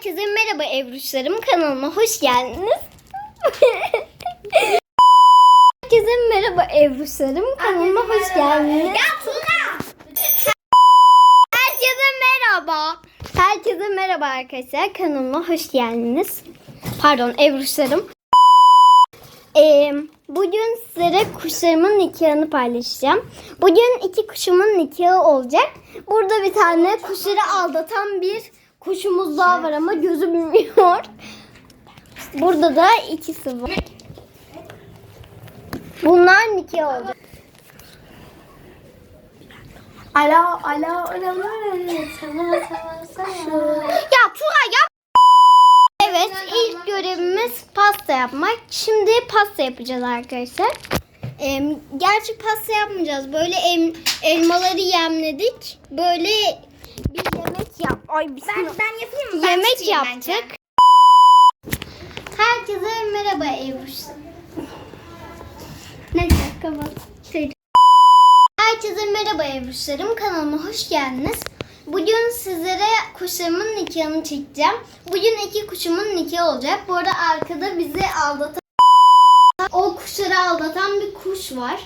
Herkese merhaba Evruşlarım kanalıma hoş geldiniz. Herkese merhaba Evruşlarım kanalıma hoş geldiniz. Herkese merhaba. Herkese merhaba arkadaşlar kanalıma hoş geldiniz. Pardon Evruşlarım. Ee, bugün sizlere kuşlarımın nikahını paylaşacağım. Bugün iki kuşumun nikahı olacak. Burada bir tane kuşları aldatan bir kuşumuz daha var ama gözü bilmiyor. Burada da ikisi var. Bunlar nikah alo, sana, sana, sana. Ya Tura yap. Evet ilk görevimiz pasta yapmak. Şimdi pasta yapacağız arkadaşlar. Ee, gerçi pasta yapmayacağız. Böyle em- elmaları yemledik. Böyle yap. Ay Ben, bismillah. ben yapayım mı? Ben Yemek yaptık. bence. Herkese merhaba Ebruş. Neyse kapat. Herkese merhaba Ebruşlarım. Kanalıma hoş geldiniz. Bugün sizlere kuşlarımın nikahını çekeceğim. Bugün iki kuşumun nikahı olacak. Bu arada arkada bizi aldatan o kuşları aldatan bir kuş var.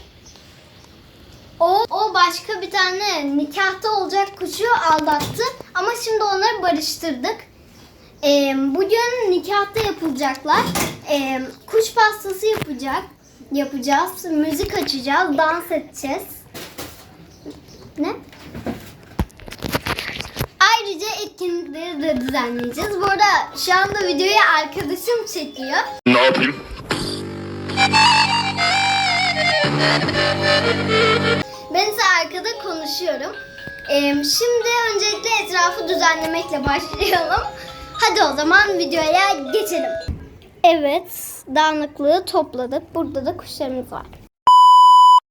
O, o başka bir tane nikahta olacak kuşu aldattı. Ama şimdi onları barıştırdık. Ee, bugün nikahta yapılacaklar. Ee, kuş pastası yapacak. Yapacağız. Müzik açacağız. Dans edeceğiz. Ne? Ayrıca etkinlikleri de düzenleyeceğiz. Bu arada şu anda videoyu arkadaşım çekiyor. Ne yapayım? Ben ise arkada konuşuyorum. Şimdi öncelikle etrafı düzenlemekle başlayalım. Hadi o zaman videoya geçelim. Evet, dağınıklığı topladık. Burada da kuşlarımız var.